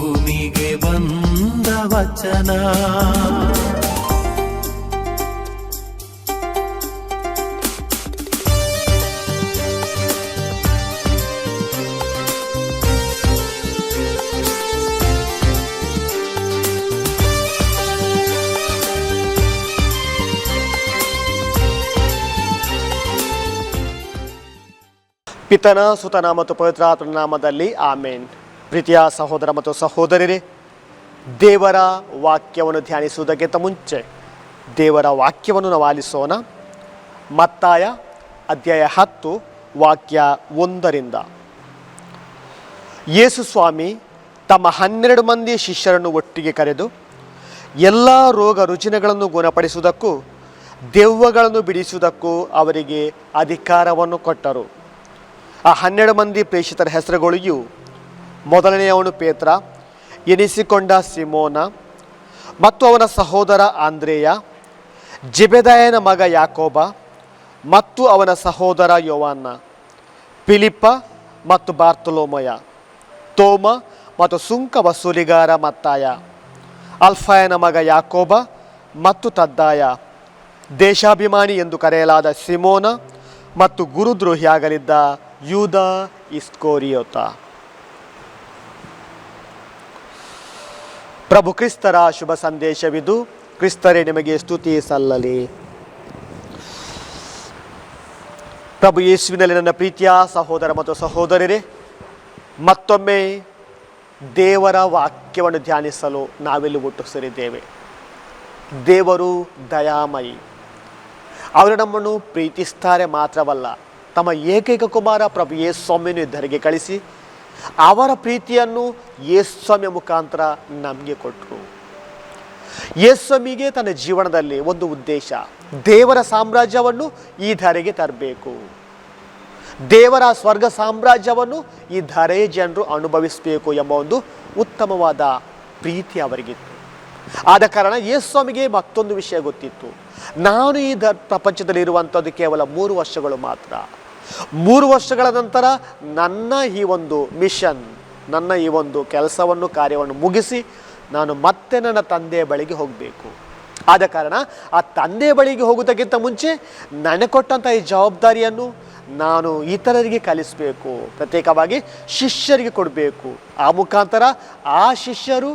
ಭೂಮಿಗೆ ಬಂದ ವಚನ. ಪಿತನ ಸುತನ ಮತ್ತು ಪವಿತ್ರಾತ್ಮ ನಾಮದಲ್ಲಿ ಆಮೇನ್. ಪ್ರೀತಿಯ ಸಹೋದರ ಮತ್ತು ಸಹೋದರರೇ ದೇವರ ವಾಕ್ಯವನ್ನು ಧ್ಯಾನಿಸುವುದಕ್ಕಿಂತ ಮುಂಚೆ ದೇವರ ವಾಕ್ಯವನ್ನು ನಾವು ಆಲಿಸೋಣ. ಮತ್ತಾಯ ಅಧ್ಯಾಯ ಹತ್ತು, ವಾಕ್ಯ ಒಂದರಿಂದ. ಯೇಸು ಸ್ವಾಮಿ ತಮ್ಮ ಹನ್ನೆರಡು ಮಂದಿ ಶಿಷ್ಯರನ್ನು ಒಟ್ಟಿಗೆ ಕರೆದು, ಎಲ್ಲ ರೋಗ ರುಜಿನಗಳನ್ನು ಗುಣಪಡಿಸುವುದಕ್ಕೂ, ದೆವ್ವಗಳನ್ನು ಬಿಡಿಸುವುದಕ್ಕೂ ಅವರಿಗೆ ಅಧಿಕಾರವನ್ನು ಕೊಟ್ಟರು. ಆ ಹನ್ನೆರಡು ಮಂದಿ ಪ್ರೇಷಿತರ ಹೆಸರುಗಳಿಯೂ ಮೊದಲನೆಯವನು ಪೇತ್ರ, ಎನಿಸಿಕೊಂಡ ಸಿಮೋನ ಮತ್ತು ಅವನ ಸಹೋದರ ಆಂದ್ರೇಯ, ಜಿಬೆದಾಯನ ಮಗ ಯಾಕೋಬ ಮತ್ತು ಅವನ ಸಹೋದರ ಯೋವಾನ್ನ, ಫಿಲಿಪ್ಪ ಮತ್ತು ಬಾರ್ತಲೋಮಯ, ತೋಮ ಮತ್ತು ಸುಂಕ ವಸೂಲಿಗಾರ ಮತ್ತಾಯ, ಅಲ್ಫಾಯನ ಮಗ ಯಾಕೋಬ ಮತ್ತು ತದ್ದಾಯ. ದೇಶಾಭಿಮಾನಿ ಎಂದು ಕರೆಯಲಾದ ಸಿಮೋನ ಮತ್ತು ಗುರುದ್ರೋಹಿಯಾಗಲಿದ್ದ ಯೂದ ಇಸ್ಕೋರಿಯೋತ. ಪ್ರಭು ಕ್ರಿಸ್ತರ ಶುಭ ಸಂದೇಶವಿದು. ಕ್ರಿಸ್ತರೇ, ನಿಮಗೆ ಸ್ತುತಿ ಸಲ್ಲಲಿ. ಪ್ರಭು ಯೇಸುವಿನಲ್ಲಿ ನನ್ನ ಪ್ರೀತಿಯ ಸಹೋದರ ಮತ್ತು ಸಹೋದರರೇ, ಮತ್ತೊಮ್ಮೆ ದೇವರ ವಾಕ್ಯವನ್ನು ಧ್ಯಾನಿಸಲು ನಾವೆಲ್ಲಿ ಒಟ್ಟು ಸೇರಿದ್ದೇವೆ. ದೇವರು ದಯಾಮಯಿ. ಅವರು ನಮ್ಮನ್ನು ಪ್ರೀತಿಸ್ತಾರೆ ಮಾತ್ರವಲ್ಲ, ತಮ್ಮ ಏಕೈಕ ಕುಮಾರ ಪ್ರಭು ಯೇಸ್ವಾಮಿಯನ್ನು ಇದ್ದರಿಗೆ ಕಳಿಸಿ ಅವರ ಪ್ರೀತಿಯನ್ನು ಯೇಸ್ವಾಮಿಯ ಮುಖಾಂತರ ನಮಗೆ ಕೊಟ್ಟರು ಯೇಸ್ವಾಮಿಗೆ ತನ್ನ ಜೀವನದಲ್ಲಿ ಒಂದು ಉದ್ದೇಶ, ದೇವರ ಸಾಮ್ರಾಜ್ಯವನ್ನು ಈ ಧರೆಗೆ ತರಬೇಕು. ದೇವರ ಸ್ವರ್ಗ ಸಾಮ್ರಾಜ್ಯವನ್ನು ಈ ಧರೆಯ ಜನರು ಅನುಭವಿಸಬೇಕು ಎಂಬ ಒಂದು ಉತ್ತಮವಾದ ಪ್ರೀತಿ ಅವರಿಗಿತ್ತು. ಆದ ಕಾರಣ ಯೇಸ್ವಾಮಿಗೆ ಮತ್ತೊಂದು ವಿಷಯ ಗೊತ್ತಿತ್ತು. ನಾನು ಈ ಪ್ರಪಂಚದಲ್ಲಿ ಇರುವಂಥದ್ದು ಕೇವಲ ಮೂರು ವರ್ಷಗಳು ಮಾತ್ರ. ಮೂರು ವರ್ಷಗಳ ನಂತರ ನನ್ನ ಈ ಒಂದು ಮಿಷನ್, ನನ್ನ ಈ ಒಂದು ಕೆಲಸವನ್ನು, ಕಾರ್ಯವನ್ನು ಮುಗಿಸಿ ನಾನು ಮತ್ತೆ ನನ್ನ ತಂದೆಯ ಬಳಿಗೆ ಹೋಗಬೇಕು. ಆದ ಕಾರಣ ಆ ತಂದೆಯ ಬಳಿಗೆ ಹೋಗುವುದಕ್ಕಿಂತ ಮುಂಚೆ ನನಗೆ ಕೊಟ್ಟಂಥ ಈ ಜವಾಬ್ದಾರಿಯನ್ನು ನಾನು ಇತರರಿಗೆ ಕಲಿಸಬೇಕು. ಪ್ರತ್ಯೇಕವಾಗಿ ಶಿಷ್ಯರಿಗೆ ಕೊಡಬೇಕು. ಆ ಮುಖಾಂತರ ಆ ಶಿಷ್ಯರು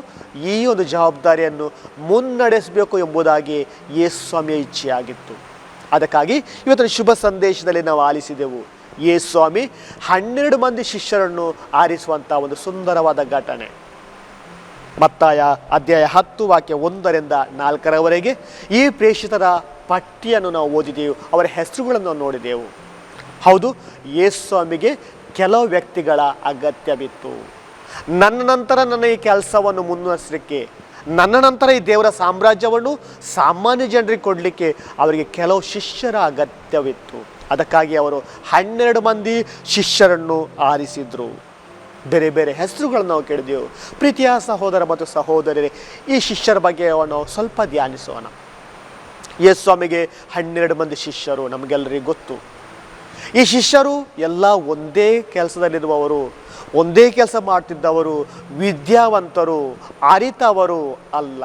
ಈ ಒಂದು ಜವಾಬ್ದಾರಿಯನ್ನು ಮುನ್ನಡೆಸಬೇಕು ಎಂಬುದಾಗಿ ಯೇಸ್ವಾಮಿಯ ಇಚ್ಛೆಯಾಗಿತ್ತು. ಅದಕ್ಕಾಗಿ ಇವತ್ತಿನ ಶುಭ ಸಂದೇಶದಲ್ಲಿ ನಾವು ಆಲಿಸಿದೆವು. ಯೇಸ್ವಾಮಿ ಹನ್ನೆರಡು ಮಂದಿ ಶಿಷ್ಯರನ್ನು ಆರಿಸುವಂಥ ಒಂದು ಸುಂದರವಾದ ಘಟನೆ. ಮತ್ತಾಯ ಅಧ್ಯಾಯ ಹತ್ತು ವಾಕ್ಯ ಒಂದರಿಂದ ನಾಲ್ಕರವರೆಗೆ ಈ ಪ್ರೇಷಿತರ ಪಟ್ಟಿಯನ್ನು ನಾವು ಓದಿದೆವು, ಅವರ ಹೆಸರುಗಳನ್ನು ನೋಡಿದೆವು. ಹೌದು ಯೇಸ್ವಾಮಿಗೆ ಕೆಲವು ವ್ಯಕ್ತಿಗಳ ಅಗತ್ಯವಿತ್ತು. ನನ್ನ ನಂತರ ನನ್ನ ಈ ಕೆಲಸವನ್ನು ಮುನ್ನಡೆಸಲಿಕ್ಕೆ ನನ್ನ ನಂತರ ಈ ದೇವರ ಸಾಮ್ರಾಜ್ಯವನ್ನು ಸಾಮಾನ್ಯ ಜನರಿಗೆ ಕೊಡಲಿಕ್ಕೆ ಅವರಿಗೆ ಕೆಲವು ಶಿಷ್ಯರ ಅಗತ್ಯವಿತ್ತು. ಅದಕ್ಕಾಗಿ ಅವರು ಹನ್ನೆರಡು ಮಂದಿ ಶಿಷ್ಯರನ್ನು ಆರಿಸಿದರು. ಬೇರೆ ಬೇರೆ ಹೆಸರುಗಳನ್ನು ನಾವು ಕೇಳಿದೆವು. ಪ್ರೀತಿಯ ಸಹೋದರ ಮತ್ತು ಸಹೋದರರೇ ಈ ಶಿಷ್ಯರ ಬಗ್ಗೆ ನಾವು ಸ್ವಲ್ಪ ಧ್ಯಾನಿಸೋಣ. ಯೇಸ್ವಾಮಿಗೆ ಸ್ವಾಮಿಗೆ ಹನ್ನೆರಡು ಮಂದಿ ಶಿಷ್ಯರು ನಮಗೆಲ್ಲರಿಗೂ ಗೊತ್ತು. ಈ ಶಿಷ್ಯರು ಎಲ್ಲ ಒಂದೇ ಕೆಲಸದಲ್ಲಿರುವವರು, ಒಂದೇ ಕೆಲಸ ಮಾಡ್ತಿದ್ದವರು, ವಿದ್ಯಾವಂತರು, ಅರಿತವರು ಅಲ್ಲ.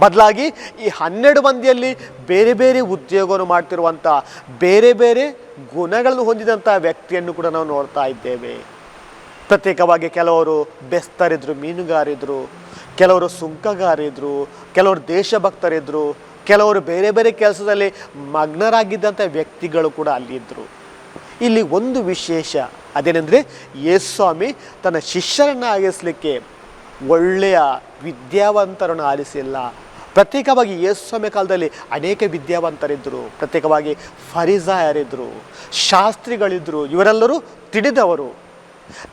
ಬದಲಾಗಿ ಈ ಹನ್ನೆರಡು ಮಂದಿಯಲ್ಲಿ ಬೇರೆ ಬೇರೆ ಉದ್ಯೋಗವನ್ನು ಮಾಡ್ತಿರುವಂಥ, ಬೇರೆ ಬೇರೆ ಗುಣಗಳನ್ನು ಹೊಂದಿದಂಥ ವ್ಯಕ್ತಿಯನ್ನು ಕೂಡ ನಾವು ನೋಡ್ತಾ ಇದ್ದೇವೆ. ಪ್ರತ್ಯೇಕವಾಗಿ ಕೆಲವರು ಬೆಸ್ತರಿದ್ರು, ಮೀನುಗಾರಿದ್ರು, ಕೆಲವರು ಸುಂಕಗಾರಿದ್ರು, ಕೆಲವರು ದೇಶಭಕ್ತರಿದ್ರು ಕೆಲವರು ಬೇರೆ ಬೇರೆ ಕೆಲಸದಲ್ಲಿ ಮಗ್ನರಾಗಿದ್ದಂಥ ವ್ಯಕ್ತಿಗಳು ಕೂಡ ಅಲ್ಲಿದ್ದರು ಇಲ್ಲಿ ಒಂದು ವಿಶೇಷ ಅದೇನೆಂದರೆ ಯೇಸ್ವಾಮಿ ತನ್ನ ಶಿಷ್ಯರನ್ನು ಆಗಿಸ್ಲಿಕ್ಕೆ ಒಳ್ಳೆಯ ವಿದ್ಯಾವಂತರನ್ನು ಆರಿಸಿಲ್ಲ ಪ್ರತ್ಯೇಕವಾಗಿ ಯೇಸ್ವಾಮಿ ಕಾಲದಲ್ಲಿ ಅನೇಕ ವಿದ್ಯಾವಂತರಿದ್ದರು ಪ್ರತ್ಯೇಕವಾಗಿ ಫರಿಸಾಯರಿದ್ದರು ಶಾಸ್ತ್ರಿಗಳಿದ್ದರು ಇವರೆಲ್ಲರೂ ತಿಳಿದವರು.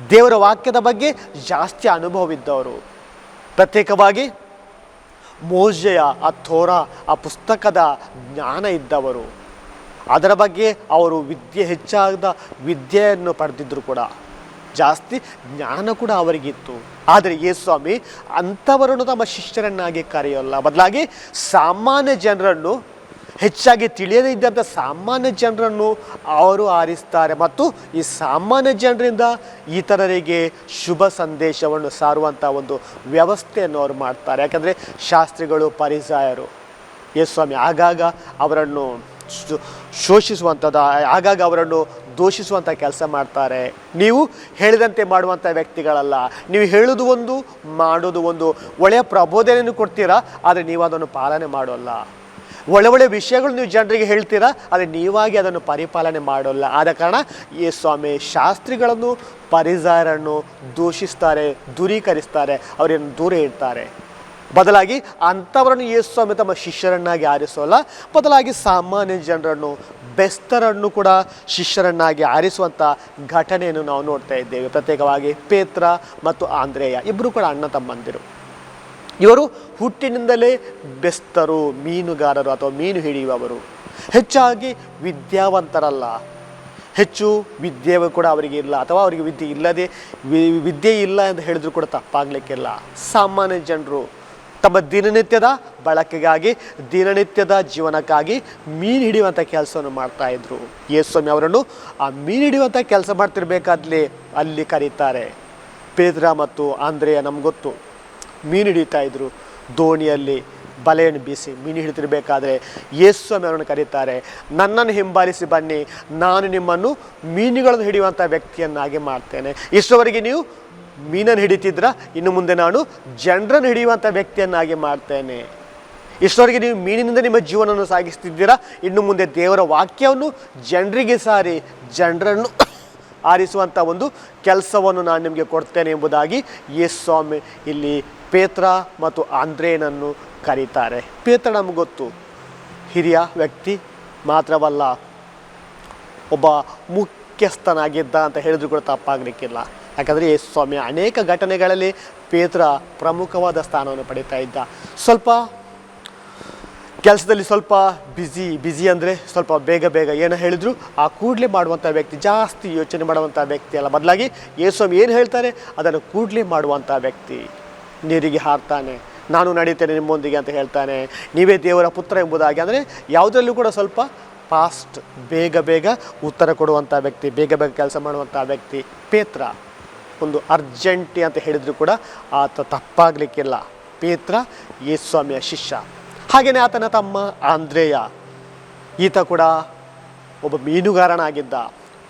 ದೇವರ ವಾಕ್ಯದ ಬಗ್ಗೆ ಜಾಸ್ತಿ ಅನುಭವವಿದ್ದವರು. ಪ್ರತ್ಯೇಕವಾಗಿ ಮೋಜೆಯ ಆ ಥೋರ, ಆ ಪುಸ್ತಕದ ಜ್ಞಾನ ಇದ್ದವರು. ಅದರ ಬಗ್ಗೆ ಅವರು ವಿದ್ಯೆ ಹೆಚ್ಚಾದ ವಿದ್ಯೆಯನ್ನು ಪಡೆದಿದ್ದರು ಕೂಡ, ಜಾಸ್ತಿ ಜ್ಞಾನ ಕೂಡ ಅವರಿಗಿತ್ತು. ಆದರೆ ಯೇಸು ಸ್ವಾಮಿ ಅಂಥವರನ್ನು ತಮ್ಮ ಶಿಷ್ಯರನ್ನಾಗಿ ಕರೆಯೋಲ್ಲ. ಬದಲಾಗಿ ಸಾಮಾನ್ಯ ಜನರನ್ನು ಹೆಚ್ಚಾಗಿ ತಿಳಿಯದೇ ಇದ್ದಂಥ ಸಾಮಾನ್ಯ ಜನರನ್ನು ಅವರು ಆರಿಸ್ತಾರೆ. ಮತ್ತು ಈ ಸಾಮಾನ್ಯ ಜನರಿಂದ ಇತರರಿಗೆ ಶುಭ ಸಂದೇಶವನ್ನು ಸಾರುವಂಥ ಒಂದು ವ್ಯವಸ್ಥೆಯನ್ನು ಅವರು ಮಾಡ್ತಾರೆ. ಯಾಕಂದರೆ ಶಾಸ್ತ್ರಿಗಳು, ಪರಿಸಾಯರು ಯೇಸು ಸ್ವಾಮಿ ಆಗಾಗ ಅವರನ್ನು ಶೋಷಿಸುವಂಥದ್ದು ಆಗಾಗ ಅವರನ್ನು ದೋಷಿಸುವಂಥ ಕೆಲಸ ಮಾಡ್ತಾರೆ. ನೀವು ಹೇಳಿದಂತೆ ಮಾಡುವಂಥ ವ್ಯಕ್ತಿಗಳಲ್ಲ. ನೀವು ಹೇಳೋದು ಒಂದು, ಮಾಡೋದು ಒಂದು ಒಳ್ಳೆಯ ಪ್ರಬೋಧನೆಯನ್ನು ಕೊಡ್ತೀರಾ, ಆದರೆ ನೀವು ಅದನ್ನು ಪಾಲನೆ ಮಾಡೋಲ್ಲ. ಒಳ್ಳೆ ಒಳ್ಳೆ ವಿಷಯಗಳು ನೀವು ಜನರಿಗೆ ಹೇಳ್ತೀರಾ? ಆದರೆ ನೀವಾಗಿ ಅದನ್ನು ಪರಿಪಾಲನೆ ಮಾಡೋಲ್ಲ. ಆದ ಕಾರಣ ಈ ಸ್ವಾಮಿ ಶಾಸ್ತ್ರಿಗಳನ್ನು ಪರಿಸರನ್ನು ದೂಷಿಸ್ತಾರೆ, ದೂರೀಕರಿಸ್ತಾರೆ. ಅವರನ್ನು ದೂರ ಇಡ್ತಾರೆ. ಬದಲಾಗಿ ಅಂಥವರನ್ನು ಯೇಸು ಸ್ವಾಮಿ ತಮ್ಮ ಶಿಷ್ಯರನ್ನಾಗಿ ಆರಿಸೋಲ್ಲ. ಬದಲಾಗಿ ಸಾಮಾನ್ಯ ಜನರನ್ನು, ಬೆಸ್ತರನ್ನು ಕೂಡ ಶಿಷ್ಯರನ್ನಾಗಿ ಆರಿಸುವಂಥ ಘಟನೆಯನ್ನು ನಾವು ನೋಡ್ತಾ ಇದ್ದೇವೆ. ಪ್ರತ್ಯೇಕವಾಗಿ ಪೇತ್ರ ಮತ್ತು ಆಂದ್ರೇಯ ಇಬ್ಬರು ಕೂಡ ಅಣ್ಣ ತಮ್ಮಂದಿರು. ಇವರು ಹುಟ್ಟಿನಿಂದಲೇ ಬೆಸ್ತರು, ಮೀನುಗಾರರು ಅಥವಾ ಮೀನು ಹಿಡಿಯುವವರು. ಹೆಚ್ಚಾಗಿ ವಿದ್ಯಾವಂತರಲ್ಲ. ಹೆಚ್ಚು ವಿದ್ಯೆ ಕೂಡ ಅವರಿಗೆ ಇಲ್ಲ. ಅಥವಾ ಅವರಿಗೆ ವಿದ್ಯೆ ಇಲ್ಲದೆ ವಿದ್ಯೆ ಇಲ್ಲ ಅಂತ ಹೇಳಿದ್ರು ಕೂಡ ತಪ್ಪಾಗಲಿಕ್ಕಿಲ್ಲ. ಸಾಮಾನ್ಯ ಜನರು ತಮ್ಮ ದಿನನಿತ್ಯದ ಬಳಕೆಗಾಗಿ, ದಿನನಿತ್ಯದ ಜೀವನಕ್ಕಾಗಿ ಮೀನು ಹಿಡಿಯುವಂಥ ಕೆಲಸವನ್ನು ಮಾಡ್ತಾ ಇದ್ರು. ಯೇಸ್ವಾಮಿ ಅವರನ್ನು ಆ ಮೀನು ಹಿಡಿಯುವಂಥ ಕೆಲಸ ಮಾಡ್ತಿರ್ಬೇಕಾದ್ಲೇ ಅಲ್ಲಿ ಕರೀತಾರೆ. ಪೇದ್ರ ಮತ್ತು ಆಂದ್ರೆಯ ನಮ್ಗೆ ಗೊತ್ತು. ಮೀನು ಹಿಡಿತಾ ಇದ್ದರು ದೋಣಿಯಲ್ಲಿ ಬಲೆಯನ್ನು ಬೀಸಿ ಮೀನು ಹಿಡಿತಿರಬೇಕಾದ್ರೆ ಯೇಸು ಸ್ವಾಮಿ ಅವರನ್ನು ಕರೀತಾರೆ, ನನ್ನನ್ನು ಹಿಂಬಾಲಿಸಿ ಬನ್ನಿ, ನಾನು ನಿಮ್ಮನ್ನು ಮೀನುಗಳನ್ನು ಹಿಡಿಯುವಂಥ ವ್ಯಕ್ತಿಯನ್ನಾಗಿ ಮಾಡ್ತೇನೆ. ಇಷ್ಟವರೆಗೆ ನೀವು ಮೀನನ್ನು ಹಿಡಿತಿದ್ರ? ಇನ್ನು ಮುಂದೆ ನಾನು ಜನರನ್ನು ಹಿಡಿಯುವಂಥ ವ್ಯಕ್ತಿಯನ್ನಾಗಿ ಮಾಡ್ತೇನೆ. ಇಷ್ಟವರೆಗೆ ನೀವು ಮೀನಿನಿಂದ ನಿಮ್ಮ ಜೀವನವನ್ನು ಸಾಗಿಸ್ತಿದ್ದೀರಾ? ಇನ್ನು ಮುಂದೆ ದೇವರ ವಾಕ್ಯವನ್ನು ಜನರಿಗೆ ಸಾರಿ, ಜನರನ್ನು ಆರಿಸುವಂಥ ಒಂದು ಕೆಲಸವನ್ನು ನಾನು ನಿಮಗೆ ಕೊಡ್ತೇನೆ ಎಂಬುದಾಗಿ ಯೇಸು ಸ್ವಾಮಿ ಇಲ್ಲಿ ಪೇತ್ರ ಮತ್ತು ಆಂದ್ರೇನನ್ನು ಕರೀತಾರೆ. ಪೇತ್ರ ನಮ್ಗೆ ಗೊತ್ತು. ಹಿರಿಯ ವ್ಯಕ್ತಿ ಮಾತ್ರವಲ್ಲ, ಒಬ್ಬ ಮುಖ್ಯಸ್ಥನಾಗಿದ್ದ ಅಂತ ಹೇಳಿದ್ರು ಕೂಡ ತಪ್ಪಾಗಲಿಕ್ಕಿಲ್ಲ. ಯಾಕಂದರೆ ಯೇಸು ಸ್ವಾಮಿ ಅನೇಕ ಘಟನೆಗಳಲ್ಲಿ ಪೇತ್ರ ಪ್ರಮುಖವಾದ ಸ್ಥಾನವನ್ನು ಪಡೀತಾ ಇದ್ದ. ಸ್ವಲ್ಪ ಕೆಲಸದಲ್ಲಿ ಸ್ವಲ್ಪ ಬ್ಯುಸಿ ಬ್ಯುಸಿ ಅಂದರೆ ಸ್ವಲ್ಪ ಬೇಗ ಬೇಗ ಏನು ಹೇಳಿದ್ರು, ಆ ಕೂಡಲೇ ಮಾಡುವಂಥ ವ್ಯಕ್ತಿ, ಜಾಸ್ತಿ ಯೋಚನೆ ಮಾಡುವಂಥ ವ್ಯಕ್ತಿ ಅಲ್ಲ. ಬದಲಾಗಿ ಸ್ವಾಮಿ ಏನು ಹೇಳ್ತಾರೆ? ಅದನ್ನು ಕೂಡಲೇ ಮಾಡುವಂಥ ವ್ಯಕ್ತಿ. ನೀರಿಗೆ ಹಾರ್ತಾನೆ. ನಾನು ನಡೀತೇನೆ ನಿಮ್ಮೊಂದಿಗೆ ಅಂತ ಹೇಳ್ತಾನೆ. ನೀವೇ ದೇವರ ಪುತ್ರ ಎಂಬುದಾಗಿ. ಅಂದರೆ ಯಾವುದರಲ್ಲೂ ಕೂಡ ಸ್ವಲ್ಪ ಫಾಸ್ಟ್ ಬೇಗ ಬೇಗ ಉತ್ತರ ಕೊಡುವಂಥ ವ್ಯಕ್ತಿ, ಬೇಗ ಬೇಗ ಕೆಲಸ ಮಾಡುವಂಥ ವ್ಯಕ್ತಿ ಪೇತ್ರ. ಒಂದು ಅರ್ಜೆಂಟಿ ಅಂತ ಹೇಳಿದರೂ ಕೂಡ ಆತ ತಪ್ಪಾಗಲಿಕ್ಕಿಲ್ಲ. ಪೇತ್ರ ಯೇಸ್ವಾಮಿಯ ಶಿಷ್ಯ. ಹಾಗೆಯೇ ಆತನ ತಮ್ಮ ಆಂದ್ರೇಯ. ಈತ ಕೂಡ ಒಬ್ಬ ಮೀನುಗಾರನಾಗಿದ್ದ.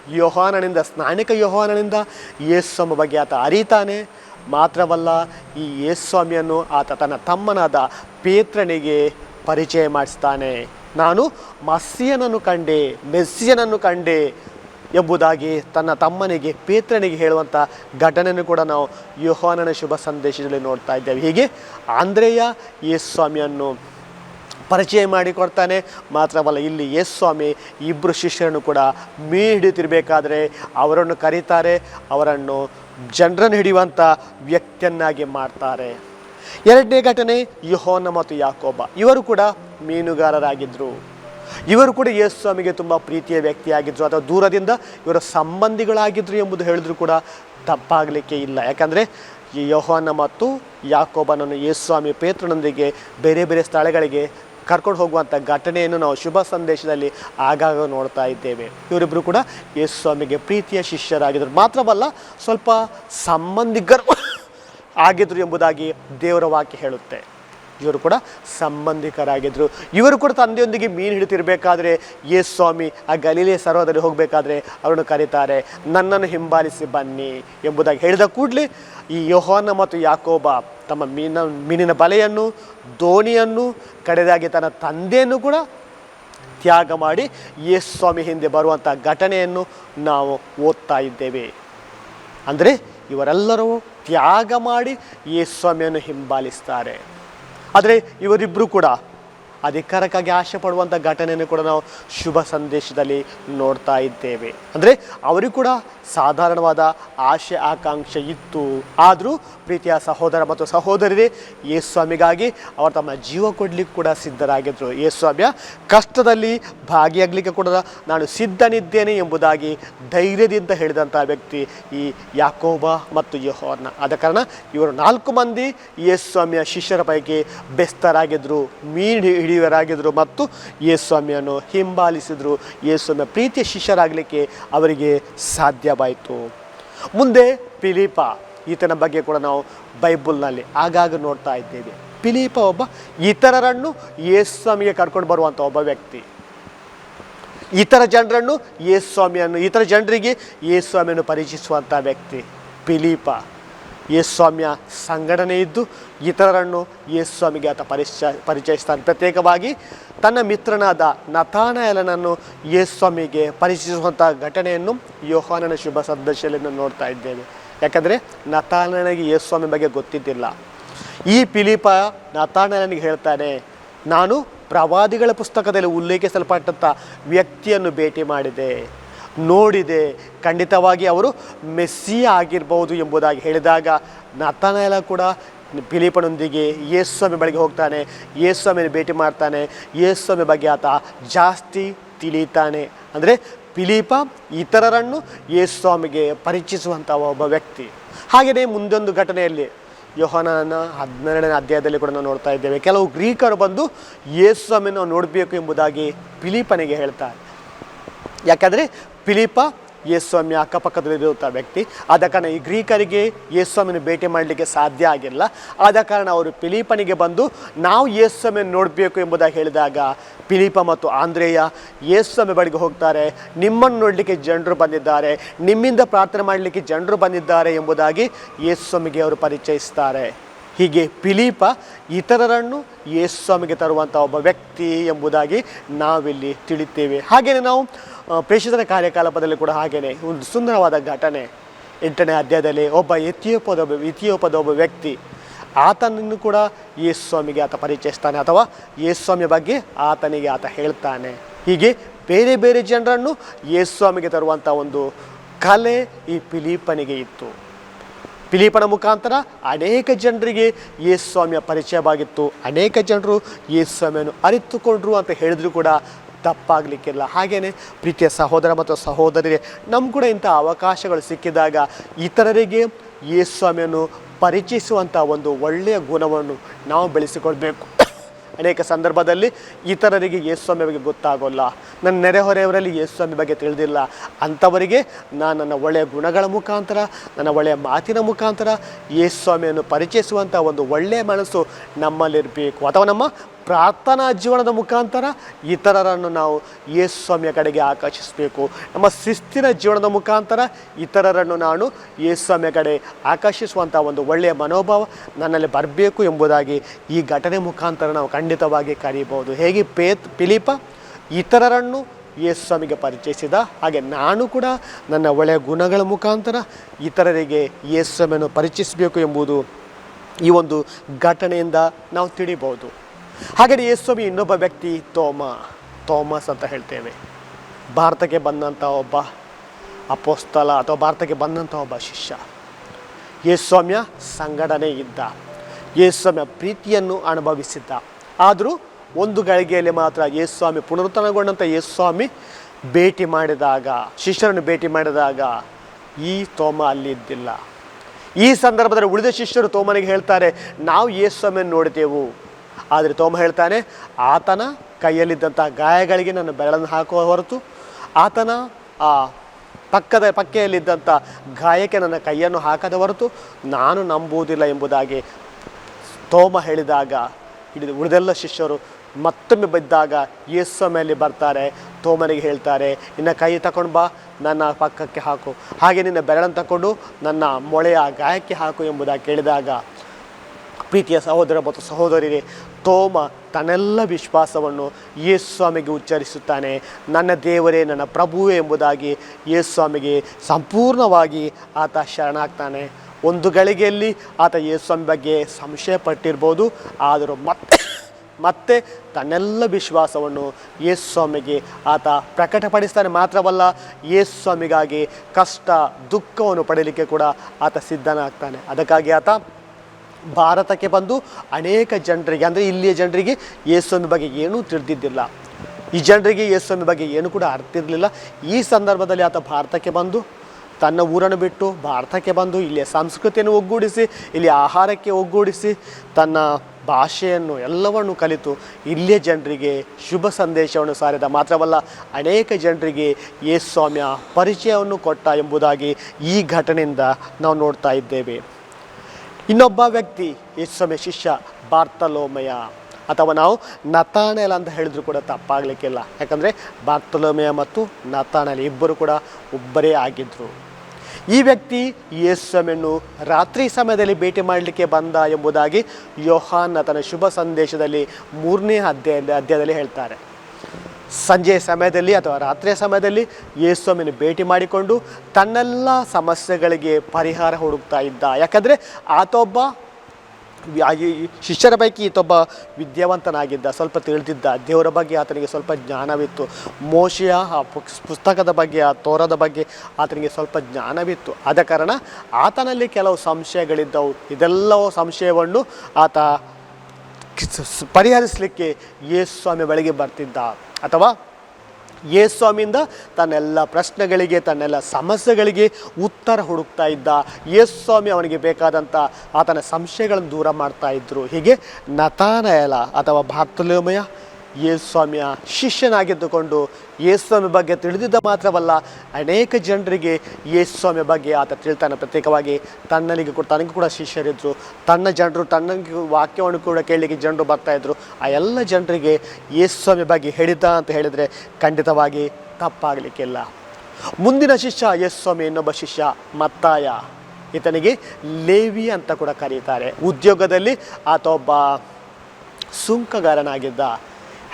ಯೋಹಾನನಿಂದ, ಸ್ನಾನಿಕ ಯೋಹಾನನಿಂದ ಯೇಸ್ವಾಮಿ ಬಗ್ಗೆ ಆತ ಅರಿತಾನೆ. ಮಾತ್ರವಲ್ಲ, ಈ ಯೇಸ್ವಾಮಿಯನ್ನು ಆತ ತನ್ನ ತಮ್ಮನಾದ ಪೇತ್ರನಿಗೆ ಪರಿಚಯ ಮಾಡಿಸ್ತಾನೆ. ನಾನು ಮಸ್ಸಿಯನನ್ನು ಕಂಡೆ, ಮೆಸ್ಸಿಯನನ್ನು ಕಂಡೆ ಎಂಬುದಾಗಿ ತನ್ನ ತಮ್ಮನಿಗೆ, ಪೇತ್ರನಿಗೆ ಹೇಳುವಂಥ ಘಟನೆಯನ್ನು ಕೂಡ ನಾವು ಯೋಹಾನನ ಶುಭ ಸಂದೇಶದಲ್ಲಿ ನೋಡ್ತಾ ಇದ್ದೇವೆ. ಹೀಗೆ ಆಂದ್ರೇಯ ಯೇಸ್ವಾಮಿಯನ್ನು ಪರಿಚಯ ಮಾಡಿಕೊಡ್ತಾನೆ. ಮಾತ್ರವಲ್ಲ, ಇಲ್ಲಿ ಯೇಸ್ ಸ್ವಾಮಿ ಇಬ್ಬರು ಶಿಷ್ಯರನ್ನು ಕೂಡ ಮೀ ಹಿಡಿತಿರ್ಬೇಕಾದ್ರೆ ಅವರನ್ನು ಕರೀತಾರೆ, ಅವರನ್ನು ಜನರನ್ನು ಹಿಡಿಯುವಂಥ ವ್ಯಕ್ತಿಯನ್ನಾಗಿ ಮಾಡ್ತಾರೆ. ಎರಡನೇ ಘಟನೆ ಯಹೋನ ಮತ್ತು ಯಾಕೋಬ. ಇವರು ಕೂಡ ಮೀನುಗಾರರಾಗಿದ್ದರು ಇವರು ಕೂಡ ಯೇಸು ಸ್ವಾಮಿಗೆ ತುಂಬ ಪ್ರೀತಿಯ ವ್ಯಕ್ತಿಯಾಗಿದ್ದರು ಅಥವಾ ದೂರದಿಂದ ಇವರ ಸಂಬಂಧಿಗಳಾಗಿದ್ದರು ಎಂಬುದು ಹೇಳಿದ್ರು ಕೂಡ ತಪ್ಪಾಗಲಿಕ್ಕೆ ಇಲ್ಲ. ಯಾಕಂದರೆ ಯೋಹನ ಮತ್ತು ಯಾಕೋಬನನ್ನು ಯೇಸು ಸ್ವಾಮಿ ಪೇತ್ರನೊಂದಿಗೆ ಬೇರೆ ಬೇರೆ ಸ್ಥಳಗಳಿಗೆ ಕರ್ಕೊಂಡು ಹೋಗುವಂಥ ಘಟನೆಯನ್ನು ನಾವು ಶುಭ ಸಂದೇಶದಲ್ಲಿ ಆಗಾಗ ನೋಡ್ತಾ ಇದ್ದೇವೆ. ಇವರಿಬ್ಬರು ಕೂಡ ಯೇಸು ಸ್ವಾಮಿಗೆ ಪ್ರೀತಿಯ ಶಿಷ್ಯರಾಗಿದ್ದರು. ಮಾತ್ರವಲ್ಲ, ಸ್ವಲ್ಪ ಸಂಬಂಧಿಗರು ಆಗಿದ್ರು ಎಂಬುದಾಗಿ ದೇವರ ವಾಕ್ಯ ಹೇಳುತ್ತೆ. ಇವರು ಕೂಡ ಸಂಬಂಧಿಕರಾಗಿದ್ದರು ಇವರು ಕೂಡ ತಂದೆಯೊಂದಿಗೆ ಮೀನು ಹಿಡಿತಿರಬೇಕಾದ್ರೆ ಯೇಸು ಸ್ವಾಮಿ, ಆ ಗಲೀಲೆ ಸರೋವರದಲ್ಲಿ ಹೋಗಬೇಕಾದ್ರೆ ಅವರನ್ನು ಕರೀತಾರೆ. ನನ್ನನ್ನು ಹಿಂಬಾಲಿಸಿ ಬನ್ನಿ ಎಂಬುದಾಗಿ ಹೇಳಿದ ಕೂಡಲೇ ಈ ಯೋಹಾನ ಮತ್ತು ಯಾಕೋಬ ತಮ್ಮ ಮೀನ, ಮೀನಿನ ಬಲೆಯನ್ನು, ದೋಣಿಯನ್ನು, ಕಡೆದಾಗಿ ತನ್ನ ತಂದೆಯನ್ನು ಕೂಡ ತ್ಯಾಗ ಮಾಡಿ ಯೇಸು ಸ್ವಾಮಿ, ಹಿಂದೆ ಬರುವಂಥ ಘಟನೆಯನ್ನು ನಾವು ಓದ್ತಾ ಇದ್ದೇವೆ ಅಂದರೆ ಇವರೆಲ್ಲರೂ ತ್ಯಾಗ ಮಾಡಿ ಯೇಸು ಸ್ವಾಮಿಯನ್ನು ಹಿಂಬಾಲಿಸ್ತಾರೆ ಆದರೆ ಇವರಿಬ್ಬರು ಕೂಡ ಅಧಿಕಾರಕ್ಕಾಗಿ ಆಶೆ ಪಡುವಂಥ ಘಟನೆಯನ್ನು ಕೂಡ ನಾವು ಶುಭ ಸಂದೇಶದಲ್ಲಿ ನೋಡ್ತಾ ಇದ್ದೇವೆ. ಅಂದರೆ ಅವರಿಗೂ ಕೂಡ ಸಾಧಾರಣವಾದ ಆಶೆ, ಆಕಾಂಕ್ಷೆ ಇತ್ತು. ಆದರೂ ಪ್ರೀತಿಯ ಸಹೋದರ ಮತ್ತು ಸಹೋದರರೇ ಯೇಸ್ವಾಮಿಗಾಗಿ ಅವರು ತಮ್ಮ ಜೀವ ಕೊಡಲಿಕ್ಕೆ ಕೂಡ ಸಿದ್ಧರಾಗಿದ್ದರು ಸ್ವಾಮಿಯ ಕಷ್ಟದಲ್ಲಿ ಭಾಗಿಯಾಗಲಿಕ್ಕೆ ಕೂಡ ನಾನು ಸಿದ್ಧನಿದ್ದೇನೆ ಎಂಬುದಾಗಿ ಧೈರ್ಯದಿಂದ ಹೇಳಿದಂಥ ವ್ಯಕ್ತಿ ಈ ಯಾಕೋಬ ಮತ್ತು ಯಹೋರ್ನ ಆದ ಕಾರಣ ಇವರು ನಾಲ್ಕು ಮಂದಿ ಯೇಸ್ವಾಮಿಯ ಶಿಷ್ಯರ ಪೈಕಿ ಬೆಸ್ತರಾಗಿದ್ದರು ಮೀನು ಹಿಡಿಯವರಾಗಿದ್ದರು ಮತ್ತು ಯೇಸ್ವಾಮಿಯನ್ನು ಹಿಂಬಾಲಿಸಿದರು. ಯೇಸ್ವಾಮಿಯ ಪ್ರೀತಿಯ ಶಿಷ್ಯರಾಗಲಿಕ್ಕೆ ಅವರಿಗೆ ಸಾಧ್ಯವಾಯಿತು. ಮುಂದೆ ಪಿಲೀಪ ಈತನ ಬಗ್ಗೆ ಕೂಡ ನಾವು ಬೈಬಲ್ನಲ್ಲಿ ಆಗಾಗ ನೋಡ್ತಾ ಇದ್ದೇವೆ. ಪಿಲೀಪ ಒಬ್ಬ ಇತರರನ್ನು ಯೇಸ್ವಾಮಿಗೆ ಕರ್ಕೊಂಡು ಬರುವಂಥ ಒಬ್ಬ ವ್ಯಕ್ತಿ. ಇತರ ಜನರನ್ನು ಯೇಸ್ವಾಮಿಯನ್ನು ಇತರ ಜನರಿಗೆ ಯೇಸ್ವಾಮಿಯನ್ನು ಪರಿಚಯಿಸುವಂಥ ವ್ಯಕ್ತಿ ಫಿಲಿಪ. ಯೇಸ್ವಾಮಿಯ ಸಂಘಟನೆ ಇದ್ದು ಇತರರನ್ನು ಯೇಸ್ವಾಮಿಗೆ ಆತ ಪರಿಚಯ, ಪರಿಚಯಿಸ್ತಾನೆ. ಪ್ರತ್ಯೇಕವಾಗಿ ತನ್ನ ಮಿತ್ರನಾದ ನತಾನಯಲನನ್ನು ಯೇಸ್ವಾಮಿಗೆ ಪರಿಚಯಿಸುವಂಥ ಘಟನೆಯನ್ನು ಯೋಹಾನನ ಶುಭ ಸಂದರ್ಶದಲ್ಲಿ ನೋಡ್ತಾ ಇದ್ದೇವೆ. ಯಾಕಂದರೆ ನತಾನನಿಗೆ ಯೇಸ್ವಾಮಿ ಬಗ್ಗೆ ಗೊತ್ತಿದ್ದಿಲ್ಲ. ಈ ಫಿಲಿಪ ನತಾನಯನಿಗೆ ಹೇಳ್ತಾನೆ, ನಾನು ಪ್ರವಾದಿಗಳ ಪುಸ್ತಕದಲ್ಲಿ ಉಲ್ಲೇಖಿಸಲ್ಪಟ್ಟಂಥ ವ್ಯಕ್ತಿಯನ್ನು ಭೇಟಿ ಮಾಡಿದೆ. ನೋಡಿದೆ. ಖಂಡಿತವಾಗಿ ಅವರು ಮೆಸ್ಸಿ ಆಗಿರ್ಬೋದು ಎಂಬುದಾಗಿ ಹೇಳಿದಾಗ ನತನೆಲ್ಲ ಕೂಡ ಫಿಲಿಪನೊಂದಿಗೆ ಯೇಸ್ವಾಮಿ ಬಳಿಗೆ ಹೋಗ್ತಾನೆ. ಯೇಸ್ವಾಮಿನ ಭೇಟಿ ಮಾಡ್ತಾನೆ. ಯೇಸ್ವಾಮಿ ಬಗ್ಗೆ ಆತ ಜಾಸ್ತಿ ತಿಳಿತಾನೆ. ಅಂದರೆ ಫಿಲಿಪ ಇತರರನ್ನು ಯೇಸ್ವಾಮಿಗೆ ಪರಿಚಯಿಸುವಂಥ ಒಬ್ಬ ವ್ಯಕ್ತಿ. ಹಾಗೆಯೇ ಮುಂದೊಂದು ಘಟನೆಯಲ್ಲಿ ಯೋಹನನ ಹದಿನೆರಡನೇ ಅಧ್ಯಾಯದಲ್ಲಿ ಕೂಡ ನಾವು ನೋಡ್ತಾ ಇದ್ದೇವೆ. ಕೆಲವು ಗ್ರೀಕರು ಬಂದು ಯೇಸ್ವಾಮಿನ ನೋಡಬೇಕು ಎಂಬುದಾಗಿ ಫಿಲಿಪನಿಗೆ ಹೇಳ್ತಾರೆ. ಯಾಕಂದರೆ ಫಿಲಿಪ ಯೇಸ್ವಾಮಿ ಅಕ್ಕಪಕ್ಕದಲ್ಲಿರುವಂಥ ವ್ಯಕ್ತಿ. ಆದ ಕಾರಣ ಈ ಗ್ರೀಕರಿಗೆ ಯೇಸ್ವಾಮಿನ ಭೇಟಿ ಮಾಡಲಿಕ್ಕೆ ಸಾಧ್ಯ ಆಗಿಲ್ಲ. ಆದ ಕಾರಣ ಅವರು ಪಿಲೀಪನಿಗೆ ಬಂದು ನಾವು ಯೇಸ್ವಾಮಿಯನ್ನು ನೋಡಬೇಕು ಎಂಬುದಾಗಿ ಹೇಳಿದಾಗ ಪಿಲೀಪ ಮತ್ತು ಆಂದ್ರೇಯ ಯೇಸ್ವಾಮಿ ಬಳಿಗೆ ಹೋಗ್ತಾರೆ. ನಿಮ್ಮನ್ನು ನೋಡಲಿಕ್ಕೆ ಜನರು ಬಂದಿದ್ದಾರೆ. ನಿಮ್ಮಿಂದ ಪ್ರಾರ್ಥನೆ ಮಾಡಲಿಕ್ಕೆ ಜನರು ಬಂದಿದ್ದಾರೆ ಎಂಬುದಾಗಿ ಯೇಸ್ವಾಮಿಗೆ ಅವರು ಪರಿಚಯಿಸ್ತಾರೆ. ಹೀಗೆ ಪಿಲೀಪ ಇತರರನ್ನು ಯೇಸ್ವಾಮಿಗೆ ತರುವಂಥ ಒಬ್ಬ ವ್ಯಕ್ತಿ ಎಂಬುದಾಗಿ ನಾವಿಲ್ಲಿ ತಿಳಿತೇವೆ. ಹಾಗೆಯೇ ನಾವು ಆ, ಪ್ರೇಷಿತರ ಕಾರ್ಯಕಲಾಪದಲ್ಲಿ ಕೂಡ ಹಾಗೆಯೇ ಒಂದು ಸುಂದರವಾದ ಘಟನೆ. ಎಂಟನೇ ಅಧ್ಯಾಯದಲ್ಲಿ ಒಬ್ಬ ಎಥಿಯೋಪದ ಒಬ್ಬ ಒಬ್ಬ ವ್ಯಕ್ತಿ ಆತನನ್ನು ಕೂಡ ಯೇಸು ಸ್ವಾಮಿಗೆ ಆತ ಪರಿಚಯಿಸ್ತಾನೆ ಅಥವಾ ಯೇಸ್ವಾಮಿಯ ಬಗ್ಗೆ ಆತನಿಗೆ ಆತ ಹೇಳ್ತಾನೆ. ಹೀಗೆ ಬೇರೆ ಬೇರೆ ಜನರನ್ನು ಯೇಸು ಸ್ವಾಮಿಗೆ ತರುವಂಥ ಒಂದು ಕಲೆ ಈ ಪಿಲೀಪನಿಗೆ ಇತ್ತು. ಪಿಲೀಪನ ಮುಖಾಂತರ ಅನೇಕ ಜನರಿಗೆ ಯೇಸು ಸ್ವಾಮಿಯ ಪರಿಚಯವಾಗಿತ್ತು. ಅನೇಕ ಜನರು ಯೇಸು ಸ್ವಾಮಿಯನ್ನು ಅರಿತುಕೊಂಡ್ರು ಅಂತ ಹೇಳಿದ್ರು ಕೂಡ ತಪ್ಪಾಗಲಿಕ್ಕಿಲ್ಲ. ಹಾಗೆಯೇ ಪ್ರೀತಿಯ ಸಹೋದರ ಮತ್ತು ಸಹೋದರಿಗೆ ನಮ್ಮ ಕೂಡ ಇಂಥ ಅವಕಾಶಗಳು ಸಿಕ್ಕಿದಾಗ ಇತರರಿಗೆ ಯೇಸ್ವಾಮಿಯನ್ನು ಪರಿಚಯಿಸುವಂಥ ಒಂದು ಒಳ್ಳೆಯ ಗುಣವನ್ನು ನಾವು ಬೆಳೆಸಿಕೊಳ್ಬೇಕು. ಅನೇಕ ಸಂದರ್ಭದಲ್ಲಿ ಇತರರಿಗೆ ಯೇಸ್ವಾಮಿ ಬಗ್ಗೆ ಗೊತ್ತಾಗೋಲ್ಲ. ನನ್ನ ನೆರೆಹೊರೆಯವರಲ್ಲಿ ಯೇಸ್ವಾಮಿ ಬಗ್ಗೆ ತಿಳಿದಿಲ್ಲ. ಅಂಥವರಿಗೆ ನಾನು ನನ್ನ ಒಳ್ಳೆಯ ಗುಣಗಳ ಮುಖಾಂತರ, ನನ್ನ ಒಳ್ಳೆಯ ಮಾತಿನ ಮುಖಾಂತರ ಯೇಸ್ವಾಮಿಯನ್ನು ಪರಿಚಯಿಸುವಂಥ ಒಂದು ಒಳ್ಳೆಯ ಮನಸ್ಸು ನಮ್ಮಲ್ಲಿರಬೇಕು. ಅಥವಾ ನಮ್ಮ ಪ್ರಾರ್ಥನಾ ಜೀವನದ ಮುಖಾಂತರ ಇತರರನ್ನು ನಾವು ಯೇಸು ಸ್ವಾಮಿಯ ಕಡೆಗೆ ಆಕರ್ಷಿಸಬೇಕು. ನಮ್ಮ ಶಿಸ್ತಿನ ಜೀವನದ ಮುಖಾಂತರ ಇತರರನ್ನು ನಾನು ಯೇಸ್ವಾಮಿಯ ಕಡೆ ಆಕರ್ಷಿಸುವಂಥ ಒಂದು ಒಳ್ಳೆಯ ಮನೋಭಾವ ನನ್ನಲ್ಲಿ ಬರಬೇಕು ಎಂಬುದಾಗಿ ಈ ಘಟನೆ ಮುಖಾಂತರ ನಾವು ಖಂಡಿತವಾಗಿ ಕರೀಬಹುದು ಹೇಗೆ ಪೇತ್, ಪಿಲೀಪ ಇತರರನ್ನು ಯೇಸ್ವಾಮಿಗೆ ಪರಿಚಯಿಸಿದ, ಹಾಗೆ ನಾನು ಕೂಡ ನನ್ನ ಒಳ್ಳೆಯ ಗುಣಗಳ ಮುಖಾಂತರ ಇತರರಿಗೆ ಯೇಸು ಸ್ವಾಮಿಯನ್ನು ಪರಿಚಯಿಸಬೇಕು ಎಂಬುದು ಈ ಒಂದು ಘಟನೆಯಿಂದ ನಾವು ತಿಳಿಬಹುದು ಹಾಗೆಯೇ ಯೇಸ್ವಾಮಿ ಇನ್ನೊಬ್ಬ ವ್ಯಕ್ತಿ ತೋಮ ಥೋಮಸ್ ಅಂತ ಹೇಳ್ತೇವೆ. ಭಾರತಕ್ಕೆ ಬಂದಂಥ ಒಬ್ಬ ಅಪೋಸ್ತಲ ಅಥವಾ ಭಾರತಕ್ಕೆ ಬಂದಂಥ ಒಬ್ಬ ಶಿಷ್ಯ. ಯೇಸ್ವಾಮ್ಯ ಸಂಘಟನೆ ಇದ್ದ. ಯೇಸ್ವಾಮ್ಯ ಪ್ರೀತಿಯನ್ನು ಅನುಭವಿಸಿದ್ದ. ಆದರೂ ಒಂದು ಗಳಿಗೆಯಲ್ಲಿ ಮಾತ್ರ ಯೇಸ್ವಾಮಿ ಪುನರುತ್ಥಾನಗೊಂಡಂಥ ಯೇಸ್ವಾಮಿ ಭೇಟಿ ಮಾಡಿದಾಗ, ಶಿಷ್ಯರನ್ನು ಭೇಟಿ ಮಾಡಿದಾಗ ಈ ತೋಮ ಅಲ್ಲಿ ಇದ್ದಿಲ್ಲ. ಈ ಸಂದರ್ಭದಲ್ಲಿ ಉಳಿದ ಶಿಷ್ಯರು ತೋಮನಿಗೆ ಹೇಳ್ತಾರೆ, ನಾವು ಯೇಸ್ವಾಮಿಯನ್ನು ನೋಡಿದೆವು. ಆದರೆ ತೋಮ ಹೇಳ್ತಾನೆ, ಆತನ ಕೈಯಲ್ಲಿದ್ದಂಥ ಗಾಯಗಳಿಗೆ ನನ್ನ ಬೆರಳನ್ನು ಹಾಕುವ ಹೊರತು ಆತನ ಆ ಪಕ್ಕದ ಪಕ್ಕೆಯಲ್ಲಿದ್ದಂಥ ಗಾಯಕ್ಕೆ ನನ್ನ ಕೈಯನ್ನು ಹಾಕದ ಹೊರತು ನಾನು ನಂಬುವುದಿಲ್ಲ ಎಂಬುದಾಗಿ ತೋಮ ಹೇಳಿದಾಗ ಹಿಡಿದು ಉಳಿದೆಲ್ಲ ಶಿಷ್ಯರು ಮತ್ತೊಮ್ಮೆ ಬಿದ್ದಾಗ ಯೇಸು ಮೇಲೆ ಬರ್ತಾರೆ. ತೋಮನಿಗೆ ಹೇಳ್ತಾರೆ, ನಿನ್ನ ಕೈ ತಗೊಂಡು ಬಾ, ನನ್ನ ಪಕ್ಕಕ್ಕೆ ಹಾಕು. ಹಾಗೆ ನಿನ್ನ ಬೆರಳನ್ನು ತಗೊಂಡು ನನ್ನ ಮೊಳೆಯ ಗಾಯಕ್ಕೆ ಹಾಕು ಎಂಬುದಾಗಿ ಕೇಳಿದಾಗ, ಪ್ರೀತಿಯ ಸಹೋದರ ಮತ್ತು ಸಹೋದರಿಯರೇ ತೋಮ ತನ್ನೆಲ್ಲ ವಿಶ್ವಾಸವನ್ನು ಸ್ವಾಮಿಗೆ ಉಚ್ಚರಿಸುತ್ತಾನೆ. ನನ್ನ ದೇವರೇ, ನನ್ನ ಪ್ರಭುವೇ ಎಂಬುದಾಗಿ ಯೇಸು ಸ್ವಾಮಿಗೆ ಸಂಪೂರ್ಣವಾಗಿ ಆತ ಶರಣಾಗ್ತಾನೆ. ಒಂದು ಗಳಿಗೆಯಲ್ಲಿ ಆತ ಯೇಸ್ವಾಮಿ ಬಗ್ಗೆ ಸಂಶಯ ಪಟ್ಟಿರ್ಬೋದು ಆದರೂ ಮತ್ತೆ ಮತ್ತೆ ತನ್ನೆಲ್ಲ ವಿಶ್ವಾಸವನ್ನು ಯೇಸು ಸ್ವಾಮಿಗೆ ಆತ ಪ್ರಕಟಪಡಿಸ್ತಾನೆ. ಮಾತ್ರವಲ್ಲ, ಯೇಸು ಸ್ವಾಮಿಗಾಗಿ ಕಷ್ಟ, ದುಃಖವನ್ನು ಪಡೆಯಲಿಕ್ಕೆ ಕೂಡ ಆತ ಸಿದ್ಧನಾಗ್ತಾನೆ. ಅದಕ್ಕಾಗಿ ಆತ ಭಾರತಕ್ಕೆ ಬಂದು ಅನೇಕ ಜನರಿಗೆ, ಅಂದರೆ ಇಲ್ಲಿಯ ಜನರಿಗೆ ಯೇಸುವಿನ ಬಗ್ಗೆ ಏನೂ ತಿಳಿದಿದ್ದಿಲ್ಲ. ಈ ಜನರಿಗೆ ಯೇಸುವಿನ ಬಗ್ಗೆ ಏನು ಕೂಡ ಅರ್ಥ ಇರಲಿಲ್ಲ ಈ ಸಂದರ್ಭದಲ್ಲಿ ಆತ ಭಾರತಕ್ಕೆ ಬಂದು ತನ್ನ ಊರನ್ನು ಬಿಟ್ಟು ಭಾರತಕ್ಕೆ ಬಂದು ಇಲ್ಲಿಯ ಸಂಸ್ಕೃತಿಯನ್ನು ಒಗ್ಗೂಡಿಸಿ ಇಲ್ಲಿ ಆಹಾರಕ್ಕೆ ಒಗ್ಗೂಡಿಸಿ, ತನ್ನ ಭಾಷೆಯನ್ನು ಎಲ್ಲವನ್ನು ಕಲಿತು ಇಲ್ಲಿಯ ಜನರಿಗೆ ಶುಭ ಸಂದೇಶವನ್ನು ಸಾರಿದ ಮಾತ್ರವಲ್ಲ, ಅನೇಕ ಜನರಿಗೆ ಯೇಸ್ವಾಮ್ಯ ಪರಿಚಯವನ್ನು ಕೊಟ್ಟ ಎಂಬುದಾಗಿ ಈ ಘಟನೆಯಿಂದ ನಾವು ನೋಡ್ತಾ ಇದ್ದೇವೆ. ಇನ್ನೊಬ್ಬ ವ್ಯಕ್ತಿ ಯೇಸುವೆ ಶಿಷ್ಯ, ಬಾರ್ತಲೋಮಯ. ಅಥವಾ ನಾವು ನತಾಣೆಲ್ ಅಂತ ಹೇಳಿದ್ರು ಕೂಡ ತಪ್ಪಾಗಲಿಕ್ಕಿಲ್ಲ. ಯಾಕಂದರೆ ಬಾರ್ತಲೋಮಯ ಮತ್ತು ನತಾಣೆಲ್ ಇಬ್ಬರು ಕೂಡ ಒಬ್ಬರೇ ಆಗಿದ್ದರು ಈ ವ್ಯಕ್ತಿ ಯೇಸುಸ್ವಾಮಿಯನ್ನು ರಾತ್ರಿ ಸಮಯದಲ್ಲಿ ಭೇಟಿ ಮಾಡಲಿಕ್ಕೆ ಬಂದ ಎಂಬುದಾಗಿ ಯೋಹಾನ್ ತನ್ನ ಶುಭ ಸಂದೇಶದಲ್ಲಿ ಮೂರನೇ ಅಧ್ಯಾಯ ಅಧ್ಯಾಯದಲ್ಲಿ ಹೇಳ್ತಾರೆ. ಸಂಜೆಯ ಸಮಯದಲ್ಲಿ ಅಥವಾ ರಾತ್ರಿಯ ಸಮಯದಲ್ಲಿ ಯೇಸುಸ್ವಾಮಿನ ಭೇಟಿ ಮಾಡಿಕೊಂಡು ತನ್ನೆಲ್ಲ ಸಮಸ್ಯೆಗಳಿಗೆ ಪರಿಹಾರ ಹುಡುಕ್ತಾ ಇದ್ದ. ಯಾಕಂದರೆ ಆತ ಒಬ್ಬ ವಿ- ಆ ಈ ಶಿಷ್ಯರ ಪೈಕಿ ಈತೊಬ್ಬ ವಿದ್ಯಾವಂತನಾಗಿದ್ದ. ಸ್ವಲ್ಪ ತಿಳಿದಿದ್ದ. ದೇವರ ಬಗ್ಗೆ ಆತನಿಗೆ ಸ್ವಲ್ಪ ಜ್ಞಾನವಿತ್ತು. ಮೋಶಿಯ ಆ ಪುಸ್- ಪುಸ್ತಕದ ಬಗ್ಗೆ, ಆ ತೋರದ ಬಗ್ಗೆ ಆತನಿಗೆ ಸ್ವಲ್ಪ ಜ್ಞಾನವಿತ್ತು. ಆದ ಕಾರಣ ಆತನಲ್ಲಿ ಕೆಲವು ಸಂಶಯಗಳಿದ್ದವು. ಇದೆಲ್ಲವೂ ಸಂಶಯವನ್ನು ಆತ ಪರಿಹರಿಸಲಿಕ್ಕೆ ಯೇಸು ಸ್ವಾಮಿ ಬಳಿಗೆ ಬರ್ತಿದ್ದ. ಅಥವಾ ಯೇಸು ಸ್ವಾಮಿಯಿಂದ ತನ್ನೆಲ್ಲ ಪ್ರಶ್ನೆಗಳಿಗೆ, ತನ್ನೆಲ್ಲ ಸಮಸ್ಯೆಗಳಿಗೆ ಉತ್ತರ ಹುಡುಕ್ತಾ ಇದ್ದ. ಯೇಸು ಸ್ವಾಮಿ ಅವನಿಗೆ ಬೇಕಾದಂಥ ಆತನ ಸಂಶಯಗಳನ್ನು ದೂರ ಮಾಡ್ತಾ ಇದ್ದರು ಹೀಗೆ ನತಾನಯಲ ಅಥವಾ ಭಾರತಲೋಮಯ ಯೇಸು ಸ್ವಾಮಿಯ ಶಿಷ್ಯನಾಗಿದ್ದುಕೊಂಡು ಯೇಸು ಸ್ವಾಮಿ ಬಗ್ಗೆ ತಿಳಿದಿದ್ದ ಮಾತ್ರವಲ್ಲ, ಅನೇಕ ಜನರಿಗೆ ಯೇಸು ಸ್ವಾಮಿಯ ಬಗ್ಗೆ ಆತ ತಿಳ್ತಾನೆ. ಪ್ರತ್ಯೇಕವಾಗಿ ತನ್ನನಿಗೆ ಕೂಡ, ತನಗೂ ಕೂಡ ಶಿಷ್ಯರಿದ್ದರು ತನ್ನ ಜನರು, ತನ್ನಿಗೆ ವಾಕ್ಯವನ್ನು ಕೂಡ ಕೇಳಲಿಕ್ಕೆ ಜನರು ಬರ್ತಾಯಿದ್ರು ಆ ಎಲ್ಲ ಜನರಿಗೆ ಯೇಸು ಸ್ವಾಮಿ ಬಗ್ಗೆ ಹೇಳಿದ ಅಂತ ಹೇಳಿದರೆ ಖಂಡಿತವಾಗಿ ತಪ್ಪಾಗಲಿಕ್ಕಿಲ್ಲ. ಮುಂದಿನ ಶಿಷ್ಯ ಯೇಸು ಸ್ವಾಮಿ ಇನ್ನೊಬ್ಬ ಶಿಷ್ಯ ಮತ್ತಾಯ. ಈತನಿಗೆ ಲೇವಿ ಅಂತ ಕೂಡ ಕರೀತಾರೆ. ಉದ್ಯೋಗದಲ್ಲಿ ಆತ ಒಬ್ಬ ಸುಂಕಗಾರನಾಗಿದ್ದ.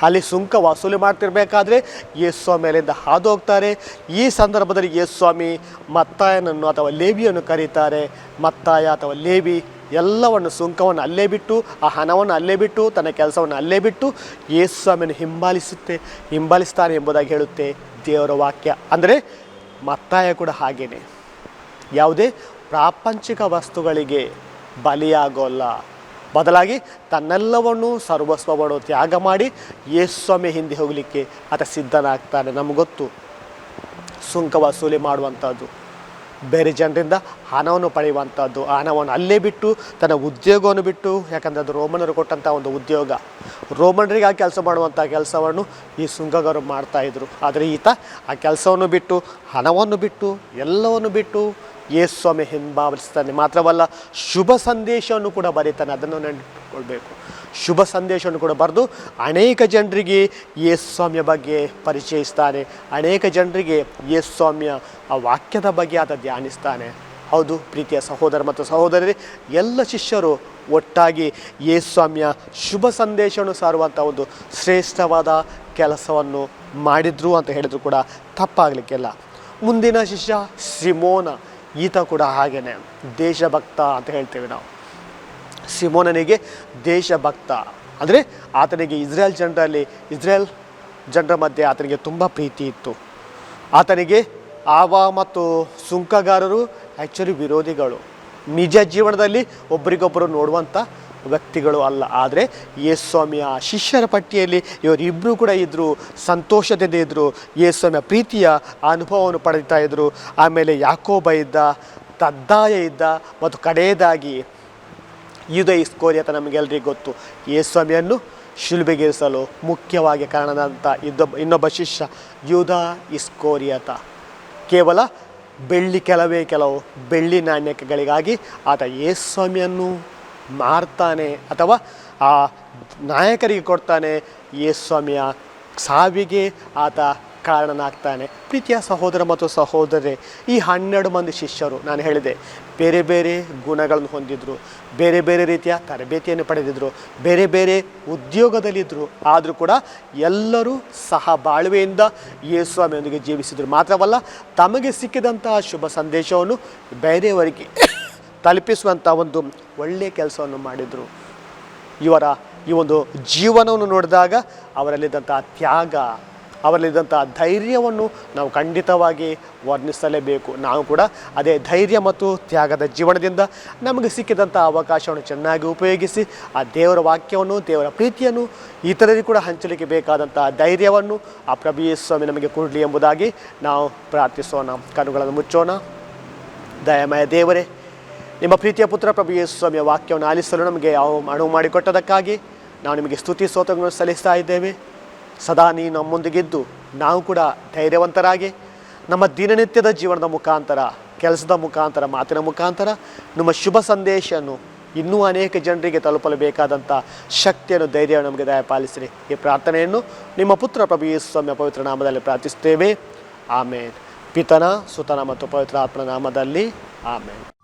ಅಲ್ಲಿ ಸುಂಕ ವಸೂಲಿ ಮಾಡ್ತಿರ್ಬೇಕಾದ್ರೆ ಯೇಸು ಸ್ವಾಮಿ ಮೇಲಿಂದ ಹಾದು ಹೋಗ್ತಾರೆ ಈ ಸಂದರ್ಭದಲ್ಲಿ ಯೇಸು ಸ್ವಾಮಿ ಮತ್ತಾಯನನ್ನು ಅಥವಾ ಲೇಬಿಯನ್ನು ಕರೀತಾರೆ. ಮತ್ತಾಯ ಅಥವಾ ಲೇಬಿ ಎಲ್ಲವನ್ನು ಸುಂಕವನ್ನು ಅಲ್ಲೇ ಬಿಟ್ಟು, ಆ ಹಣವನ್ನು ಅಲ್ಲೇ ಬಿಟ್ಟು, ತನ್ನ ಕೆಲಸವನ್ನು ಅಲ್ಲೇ ಬಿಟ್ಟು ಯೇಸು ಸ್ವಾಮಿಯನ್ನು ಹಿಂಬಾಲಿಸುತ್ತೆ. ಹಿಂಬಾಲಿಸ್ತಾನೆ ಎಂಬುದಾಗಿ ಹೇಳುತ್ತೆ ದೇವರ ವಾಕ್ಯ. ಅಂದರೆ ಮತ್ತಾಯ ಕೂಡ ಹಾಗೇನೆ. ಯಾವುದೇ ಪ್ರಾಪಂಚಿಕ ವಸ್ತುಗಳಿಗೆ ಬಲಿಯಾಗೋಲ್ಲ. ಬದಲಾಗಿ ತನ್ನೆಲ್ಲವನ್ನು ಸರ್ವಸ್ವವನ್ನು ತ್ಯಾಗ ಮಾಡಿ ಯೇಸ್ವಾಮಿ ಹಿಂದೆ ಹೋಗಲಿಕ್ಕೆ ಆತ ಸಿದ್ಧನಾಗ್ತಾನೆ ಗೊತ್ತು. ಸುಂಕ ವಸೂಲಿ ಮಾಡುವಂಥದ್ದು. ಬೇರೆ ಜನರಿಂದ ಹಣವನ್ನು ಪಡೆಯುವಂಥದ್ದು ಹಣವನ್ನು ಅಲ್ಲೇ ಬಿಟ್ಟು ತನ್ನ ಉದ್ಯೋಗವನ್ನು ಬಿಟ್ಟು, ಯಾಕಂದರೆ ಅದು ರೋಮನರು ಕೊಟ್ಟಂಥ ಒಂದು ಉದ್ಯೋಗ. ರೋಮನರಿಗೆ ಆ ಕೆಲಸ ಮಾಡುವಂಥ ಕೆಲಸವನ್ನು ಈ ಶೃಂಗಗರು ಮಾಡ್ತಾಯಿದ್ರು ಆದರೆ ಈತ ಆ ಕೆಲಸವನ್ನು ಬಿಟ್ಟು, ಹಣವನ್ನು ಬಿಟ್ಟು, ಎಲ್ಲವನ್ನು ಬಿಟ್ಟು ಯೇಸ್ವಾಮಿ ಸ್ವಾಮಿ ಹಿಂಬಾಲಿಸ್ತಾನೆ. ಮಾತ್ರವಲ್ಲ, ಶುಭ ಸಂದೇಶವನ್ನು ಕೂಡ ಬರೀತಾನೆ. ಅದನ್ನು ನೆನಪಿಕೊಳ್ಬೇಕು ಶುಭ ಸಂದೇಶವನ್ನು ಕೂಡ ಬರೆದು ಅನೇಕ ಜನರಿಗೆ ಯೇಸು ಸ್ವಾಮಿಯ ಬಗ್ಗೆ ಪರಿಚಯಿಸ್ತಾನೆ. ಅನೇಕ ಜನರಿಗೆ ಯೇಸು ಸ್ವಾಮಿಯ ಆ ವಾಕ್ಯದ ಬಗ್ಗೆ ಆತ ಧ್ಯಾನಿಸ್ತಾನೆ. ಹೌದು, ಪ್ರೀತಿಯ ಸಹೋದರ ಮತ್ತು ಸಹೋದರರೇ ಎಲ್ಲ ಶಿಷ್ಯರು ಒಟ್ಟಾಗಿ ಯೇಸು ಸ್ವಾಮಿಯ ಶುಭ ಸಂದೇಶವನ್ನು ಸಾರುವಂಥ ಒಂದು ಶ್ರೇಷ್ಠವಾದ ಕೆಲಸವನ್ನು ಮಾಡಿದ್ರು ಅಂತ ಹೇಳಿದ್ರು ಕೂಡ ತಪ್ಪಾಗಲಿಕ್ಕಿಲ್ಲ. ಮುಂದಿನ ಶಿಷ್ಯ ಸಿಮೋನ, ಈತ ಕೂಡ ಹಾಗೆಯೇ ದೇಶಭಕ್ತ ಅಂತ ಹೇಳ್ತೇವೆ ನಾವು. ಸಿಮೋನನಿಗೆ ದೇಶಭಕ್ತ. ಅಂದರೆ ಆತನಿಗೆ ಇಸ್ರೇಲ್ ಜನರಲ್ಲಿ, ಇಸ್ರೇಲ್ ಜನರ ಮಧ್ಯೆ ಆತನಿಗೆ ತುಂಬ ಪ್ರೀತಿ ಇತ್ತು. ಆತನಿಗೆ ಆವ ಮತ್ತು ಸುಂಕಗಾರರು ಆ್ಯಕ್ಚುಲಿ ವಿರೋಧಿಗಳು. ನಿಜ ಜೀವನದಲ್ಲಿ ಒಬ್ಬರಿಗೊಬ್ಬರು ನೋಡುವಂಥ ವ್ಯಕ್ತಿಗಳು ಅಲ್ಲ. ಆದರೆ ಯೇಸ್ವಾಮಿಯ ಶಿಷ್ಯರ ಪಟ್ಟಿಯಲ್ಲಿ ಇವರಿಬ್ಬರು ಕೂಡ ಇದ್ದರು ಸಂತೋಷದಿಂದ ಇದ್ದರು ಯೇಸ್ವಾಮಿಯ ಪ್ರೀತಿಯ ಅನುಭವವನ್ನು ಪಡೀತಾ ಇದ್ದರು ಆಮೇಲೆ ಯಾಕೋಬ ಇದ್ದ, ತದ್ದಾಯ ಇದ್ದ ಮತ್ತು ಕಡೆಯದಾಗಿ ಯುಧ ಅಂತ ನಮಗೆಲ್ಲರಿಗೂ ಗೊತ್ತು. ಯೇಸ್ವಾಮಿಯನ್ನು ಶಿಲುಬೆಗೇರಿಸಲು ಮುಖ್ಯವಾಗಿ ಕಾರಣದಂಥ ಇದ್ದ ಇನ್ನೊಬ್ಬ ಶಿಷ್ಯ ಯುಧ ಇಸ್ಕೋರಿಯತ ಕೇವಲ ಬೆಳ್ಳಿ ಕೆಲವೇ ಕೆಲವು ಬೆಳ್ಳಿ ನಾಣ್ಯಗಳಿಗಾಗಿ ಆತ ಯೇಸ್ವಾಮಿಯನ್ನು ಮಾರ್ತಾನೆ ಅಥವಾ ಆ ನಾಯಕರಿಗೆ ಕೊಡ್ತಾನೆ ಯೇಸ್ವಾಮಿಯ ಸಾವಿಗೆ ಆತ ಕಾರಣನಾಗ್ತಾನೆ. ಪ್ರೀತಿಯ ಸಹೋದರ ಮತ್ತು ಸಹೋದರಿ ಈ ಹನ್ನೆರಡು ಮಂದಿ ಶಿಷ್ಯರು ನಾನು ಹೇಳಿದೆ ಬೇರೆ ಬೇರೆ ಗುಣಗಳನ್ನು ಹೊಂದಿದ್ರು, ಬೇರೆ ಬೇರೆ ರೀತಿಯ ತರಬೇತಿಯನ್ನು ಪಡೆದಿದ್ರು, ಬೇರೆ ಬೇರೆ ಉದ್ಯೋಗದಲ್ಲಿದ್ದರು ಆದರೂ ಕೂಡ ಎಲ್ಲರೂ ಸಹ ಬಾಳ್ವೆಯಿಂದ ಯೇಸುಸ್ವಾಮಿಯೊಂದಿಗೆ ಜೀವಿಸಿದರು. ಮಾತ್ರವಲ್ಲ, ತಮಗೆ ಸಿಕ್ಕಿದಂತಹ ಶುಭ ಸಂದೇಶವನ್ನು ಬೇರೆಯವರಿಗೆ ತಲುಪಿಸುವಂಥ ಒಂದು ಒಳ್ಳೆಯ ಕೆಲಸವನ್ನು ಮಾಡಿದರು. ಇವರ ಈ ಒಂದು ಜೀವನವನ್ನು ನೋಡಿದಾಗ ಅವರಲ್ಲಿದ್ದಂಥ ತ್ಯಾಗ ಅವರಲ್ಲಿದ್ದಂಥ ಧೈರ್ಯವನ್ನು ನಾವು ಖಂಡಿತವಾಗಿ ವರ್ಣಿಸಲೇಬೇಕು. ನಾವು ಕೂಡ ಅದೇ ಧೈರ್ಯ ಮತ್ತು ತ್ಯಾಗದ ಜೀವನದಿಂದ ನಮಗೆ ಸಿಕ್ಕಿದಂಥ ಅವಕಾಶವನ್ನು ಚೆನ್ನಾಗಿ ಉಪಯೋಗಿಸಿ, ಆ ದೇವರ ವಾಕ್ಯವನ್ನು, ದೇವರ ಪ್ರೀತಿಯನ್ನು ಇತರರಿಗೂ ಕೂಡ ಹಂಚಲಿಕ್ಕೆ ಬೇಕಾದಂಥ ಧೈರ್ಯವನ್ನು ಆ ಪ್ರಭು ಸ್ವಾಮಿ ನಮಗೆ ಕೊಡಲಿ ಎಂಬುದಾಗಿ ನಾವು ಪ್ರಾರ್ಥಿಸೋಣ. ಕಣ್ಣುಗಳನ್ನು ಮುಚ್ಚೋಣ. ದಯಮಯ ದೇವರೇ, ನಿಮ್ಮ ಪ್ರೀತಿಯ ಪುತ್ರ ಪ್ರಭು ಸ್ವಾಮಿಯ ವಾಕ್ಯವನ್ನು ಆಲಿಸಲು ನಮಗೆ ಅನುವು ಮಾಡಿಕೊಟ್ಟದಕ್ಕಾಗಿ ನಾವು ನಿಮಗೆ ಸ್ತುತಿ ಸ್ತೋತ್ರಗಳನ್ನು ಸಲ್ಲಿಸ್ತಾ ಇದ್ದೇವೆ. ಸದಾ ನೀ ನಮ್ಮೊಂದಿಗಿದ್ದು. ನಾವು ಕೂಡ ಧೈರ್ಯವಂತರಾಗಿ ನಮ್ಮ ದಿನನಿತ್ಯದ ಜೀವನದ ಮುಖಾಂತರ, ಕೆಲಸದ ಮುಖಾಂತರ, ಮಾತಿನ ಮುಖಾಂತರ ನಮ್ಮ ಶುಭ ಸಂದೇಶವನ್ನು ಇನ್ನೂ ಅನೇಕ ಜನರಿಗೆ ತಲುಪಲು ಬೇಕಾದಂಥ ಶಕ್ತಿಯನ್ನು ಧೈರ್ಯ ನಮಗೆ ದಯಪಾಲಿಸಿರಿ. ಈ ಪ್ರಾರ್ಥನೆಯನ್ನು ನಿಮ್ಮ ಪುತ್ರ ಪ್ರಭು ಸ್ವಾಮಿಯ ಪವಿತ್ರ ನಾಮದಲ್ಲಿ ಪ್ರಾರ್ಥಿಸುತ್ತೇವೆ. ಆಮೇನ್. ಪಿತನ, ಸುತನ ಮತ್ತು ಪವಿತ್ರ ಆತ್ಮನ ನಾಮದಲ್ಲಿ ಆಮೇನ್.